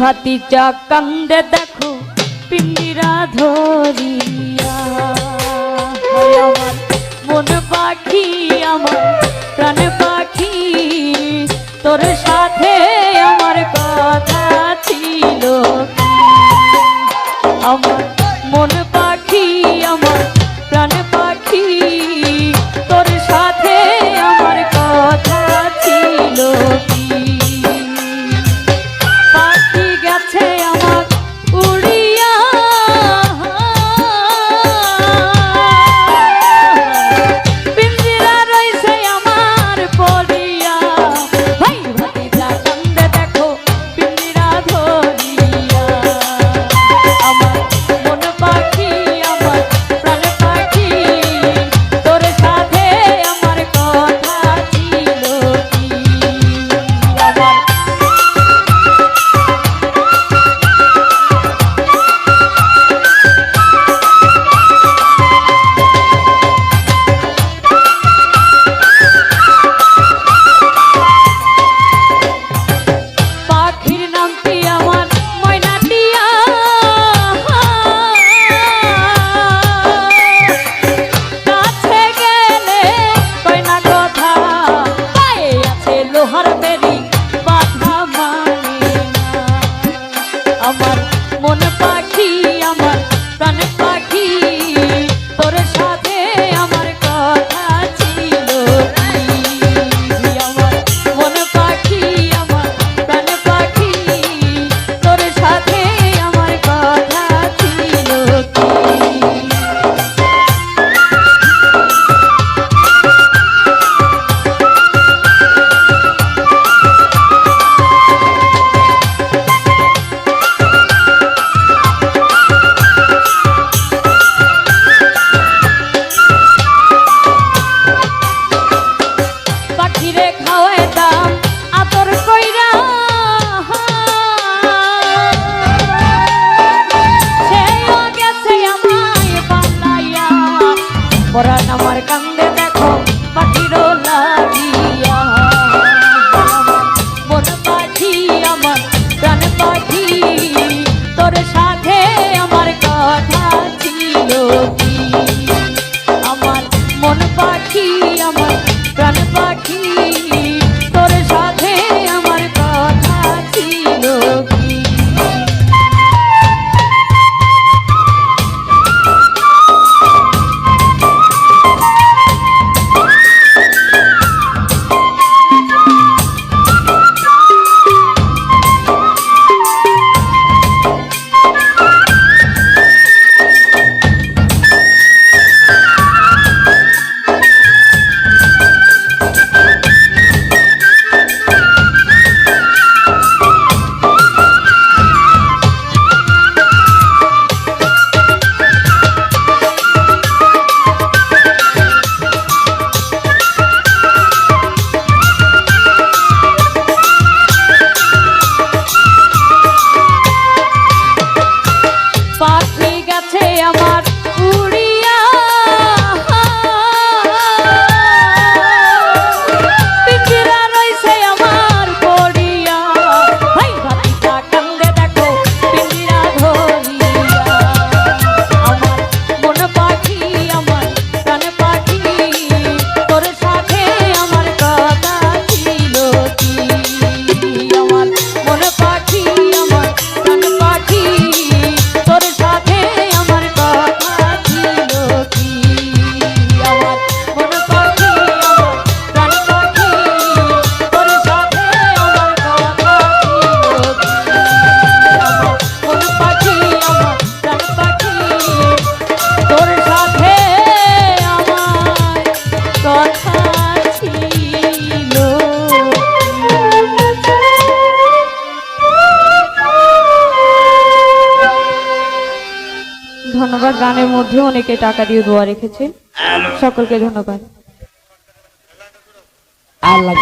ভাতিজা কান্দে দেখো পিন্ডিরা ধরিয়া। মন পাখি আমার প্রাণ পাখি তোর সাথে আমার গানের মধ্যে অনেকে টাকা দিয়ে দোয়া রেখেছে সকলকে ধন্যবাদ। আল্লাহ।